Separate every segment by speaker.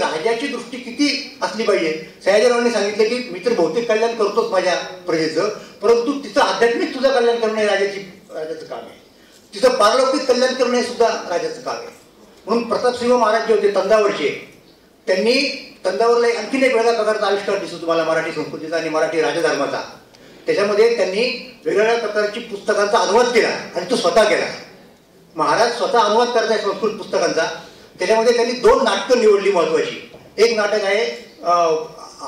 Speaker 1: राजाची दृष्टी किती असली पाहिजे? सयाजीरावांनी सांगितलं की मी तर भौतिक कल्याण करतोच माझ्या प्रजेचं परंतु तिचं आध्यात्मिक सुद्धा कल्याण करणं हे राजाची राजाचं काम आहे. तिचं पारलौकिक कल्याण करणं हे सुद्धा राजाचं काम आहे. म्हणून प्रतापसिंह महाराज जे होते तंदावरचे त्यांनी तंदावरला आणखीन एक वेगळ्या प्रकारचा आविष्कार दिसतो तुम्हाला मराठी संस्कृतीचा आणि मराठी राजधर्माचा. त्याच्यामध्ये त्यांनी वेगवेगळ्या प्रकारची पुस्तकांचा अनुवाद केला आणि तो स्वतः केला. महाराज स्वतः अनुवाद करताय संस्कृत पुस्तकांचा. त्याच्यामध्ये त्यांनी दोन नाटकं निवडली महत्वाची. एक नाटक आहे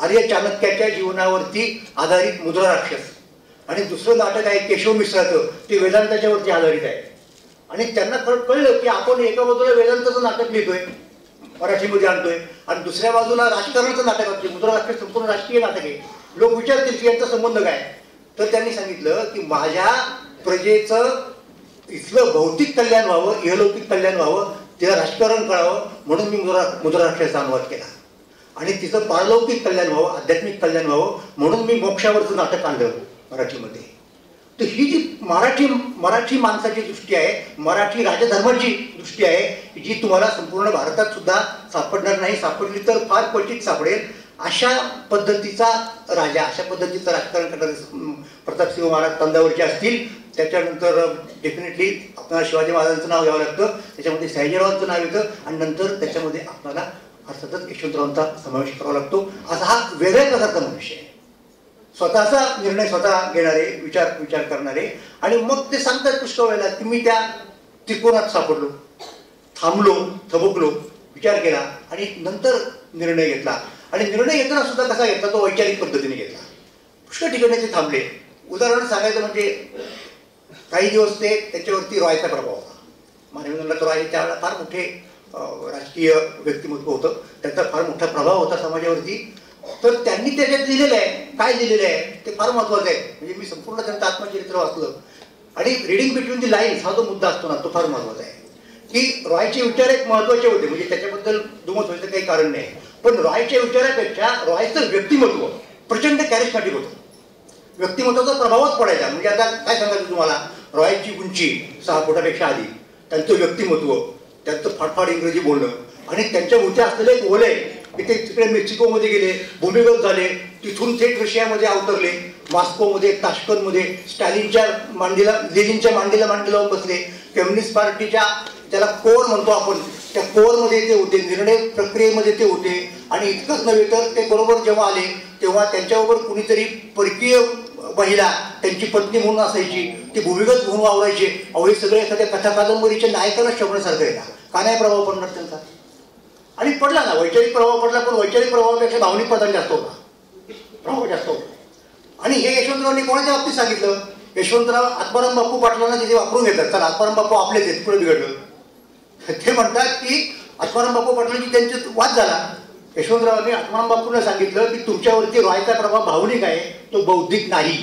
Speaker 1: आर्य चाणक्याच्या जीवनावरती आधारित मुद्रा राक्षस. आणि दुसरं नाटक आहे केशव मिश्राचं ते वेदांताच्यावरती आधारित आहे. आणि त्यांना खरं कळलं की आपण एका बाजूला वेदांताचं नाटक लिहितोय मराठीमध्ये आणतोय आणि दुसऱ्या बाजूला राजकारणाचं नाटक असते मुद्रा राक्षस संपूर्ण राजकीय नाटक आहे. लोक विचारतील की यांचा संबंध काय? तर त्यांनी सांगितलं की माझ्या प्रजेचं इथलं भौतिक कल्याण व्हावं इहलौकिक कल्याण व्हावं तिला राजकारण कळावं म्हणून मी मुद्रा मुद्राक्षराचा अनुवाद केला. आणि तिचं पारलौकिक कल्याण व्हावं आध्यात्मिक कल्याण व्हावं म्हणून मी मोक्षावरचं नाटक आणलं मराठीमध्ये. तर ही जी मराठी मराठी माणसाची दृष्टी आहे मराठी राजधर्माची दृष्टी आहे जी तुम्हाला संपूर्ण भारतात सुद्धा सापडणार नाही सापडली तर फार क्वचित सापडेल अशा पद्धतीचा राजा अशा पद्धतीचं राजकारण करणारे प्रतापसिंह महाराज तंदावरचे असतील त्याच्यानंतर डेफिनेटली आपल्याला शिवाजी महाराजांचं नाव घ्यावं लागतं. त्याच्यामध्ये साईजीरावांचं नाव येतं आणि नंतर त्याच्यामध्ये आपल्याला अर्थातच यशवंतरावांचा समावेश करावा लागतो. असा हा वेगळ्या प्रकारचा मनुष्य आहे. स्वतःचा निर्णय स्वतः घेणारे विचार विचार करणारे. आणि मग ते सांगतात पुष्कळ वेळेला की मी त्या त्रिकोणात सापडलो. थांबलो थबकलो विचार केला आणि नंतर निर्णय घेतला. आणि निर्णय घेताना सुद्धा कसा घेतला? तो वैचारिक पद्धतीने घेतला. पुष्कळ ठिकाणी ते थांबले. उदाहरण सांगायचं म्हणजे काही दिवस ते त्याच्यावरती रॉयचा प्रभाव होता. मानवेंद्रनाथ रॉय हे त्यावेळेला फार मोठे राजकीय व्यक्तिमत्व होतं. त्यांचा फार मोठा प्रभाव होता समाजावरती. तर त्यांनी त्याच्यात लिहिलेलं आहे. काय लिहिलेलं आहे? ते फार महत्वाचं आहे. म्हणजे मी संपूर्ण त्यांचं आत्मचरित्र वाचलं. आणि रिडिंग बिटवीन दी लाईन्स हा जो मुद्दा असतो ना तो फार महत्त्वाचा आहे. की रॉयचे विचार एक महत्त्वाचे होते. म्हणजे त्याच्याबद्दल दुमत व्हायचं काही कारण नाही. पण रॉयच्या विचारापेक्षा रॉयचं व्यक्तिमत्व प्रचंड कॅरिस्मॅटिक होतं. व्यक्तिमत्वाचा प्रभावच पडायचा म्हणजे आता काय सांगायचं तुम्हाला? रॉयलची उंची सहा फुटापेक्षा आधी त्यांचं व्यक्तिमत्व त्यांचं फाटफाट इंग्रजी बोलणं आणि त्यांच्या उंच्या असलेले एक ओले की ते तिकडे मेक्सिकोमध्ये गेले भूमिगत झाले तिथून थेट रशियामध्ये अवतरले मॉस्कोमध्ये ताशकंदमध्ये स्टॅलिनच्या मांडीला लेनिनच्या मांडीला मांडी लावून बसले. कम्युनिस्ट पार्टीच्या त्याला कोर म्हणतो आपण. त्या कोरमध्ये ते होते निर्णय प्रक्रियेमध्ये ते होते. आणि इतकंच नव्हे तर ते बरोबर जेव्हा आले तेव्हा त्यांच्याबरोबर कुणीतरी परकीय महिला त्यांची पत्नी म्हणून असायची ती भूमिगत म्हणून वावरायची अहो हे सगळे एखाद्या कथा कादंबरीच्या नायकाला शोभण्यासारखं आहे का? नाही प्रभाव पडणार त्यांचा? आणि पडला ना वैचारिक प्रभाव पडला पण वैचारिक प्रभावापेक्षा भावनिक प्रधान जास्त होता. प्रभाव जास्त होता. आणि हे यशवंतरावांनी कोणाच्या बाबतीत सांगितलं? यशवंतराव आत्माराम बापू पाटलांना तिथे वापरून घेतात. कारण आत्माराम बापू आपलेच आहेत पुढे बिघडलं. ते म्हणतात की आत्माराम बापू पाटलांची त्यांचे वाद झाला. यशवंतरावांनी आत्माराम बापूंना सांगितलं की तुमच्यावरती रॉयचा प्रभाव भावनिक आहे? तो बौद्धिक नाही.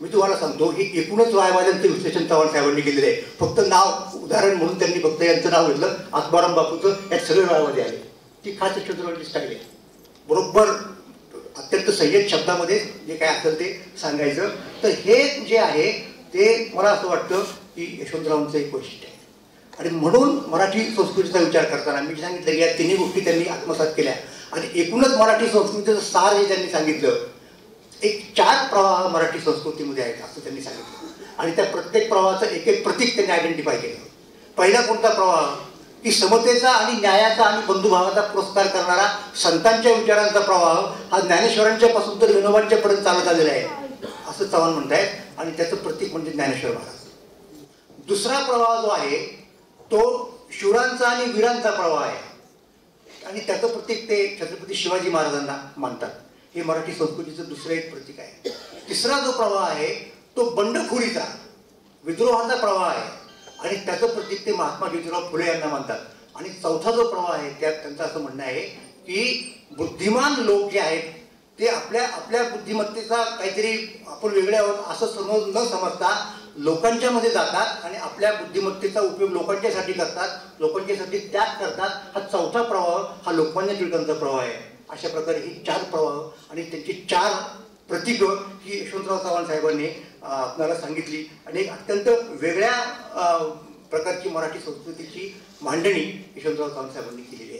Speaker 1: मी तुम्हाला सांगतो हे एकूणच रॉयवाद्यांचं विश्लेषण चव्हाण साहेबांनी केलेलं आहे. फक्त नाव उदाहरण म्हणून त्यांनी फक्त यांचं नाव घेतलं. आत्माराम बापूचं यात सगळे रॉयवादी आले ती खास यशवंतरावांची स्टाईल आहे बरोबर अत्यंत संयत शब्दामध्ये जे काय असेल ते सांगायचं. तर हे जे आहे ते मला असं वाटतं की यशवंतरावांचं एक वैशिष्ट्य आहे. आणि म्हणून मराठी संस्कृतीचा विचार करताना मी सांगितलं की या तिन्ही गोष्टी त्यांनी आत्मसात केल्या. आणि एकूणच मराठी संस्कृतीचं सार हे त्यांनी सांगितलं. एक चार प्रवाह मराठी संस्कृतीमध्ये आहेत असं त्यांनी सांगितलं. आणि त्या प्रत्येक प्रवाहाचं एक एक प्रतीक त्यांनी आयडेंटिफाय केलं. पहिला कोणता प्रवाह? की समतेचा आणि न्यायाचा आणि बंधुभावाचा पुरस्कार करणारा संतांच्या विचारांचा प्रवाह हा ज्ञानेश्वरांच्या पासून तर विनोबांच्या पर्यंत चालत आलेला आहे असं चव्हाण म्हणतायत. आणि त्याचं प्रतीक म्हणजे ज्ञानेश्वर महाराज. दुसरा प्रवाह जो आहे तो शिवरांचा आणि वीरांचा प्रवाह आहे. आणि त्याचं प्रतीक ते छत्रपती शिवाजी महाराजांना मानतात. हे मराठी संस्कृतीचं दुसरं एक प्रतीक आहे. तिसरा जो प्रवाह आहे तो बंडखोरीचा विद्रोहाचा प्रवाह आहे. आणि त्याचं प्रतीक ते महात्मा ज्योतिराव फुले यांना मानतात. आणि चौथा जो प्रवाह आहे त्यात त्यांचं असं म्हणणं आहे की बुद्धिमान लोक जे आहेत ते आपल्या आपल्या बुद्धिमत्तेचा काहीतरी आपण वेगळे आहोत असं समज न समजता लोकांच्या मध्ये जातात आणि आपल्या बुद्धिमत्तेचा उपयोग लोकांच्यासाठी करतात लोकांच्यासाठी त्याग करतात हा चौथा प्रवाह हा लोकमान्य टिळकांचा प्रवाह आहे. अशा प्रकारे ही चार प्रवाह आणि त्यांची चार प्रतीक ही यशवंतराव चव्हाण साहेबांनी आपल्याला सांगितली. आणि एक अत्यंत वेगळ्या प्रकारची मराठी संस्कृतीची मांडणी यशवंतराव चव्हाण साहेबांनी केलेली आहे.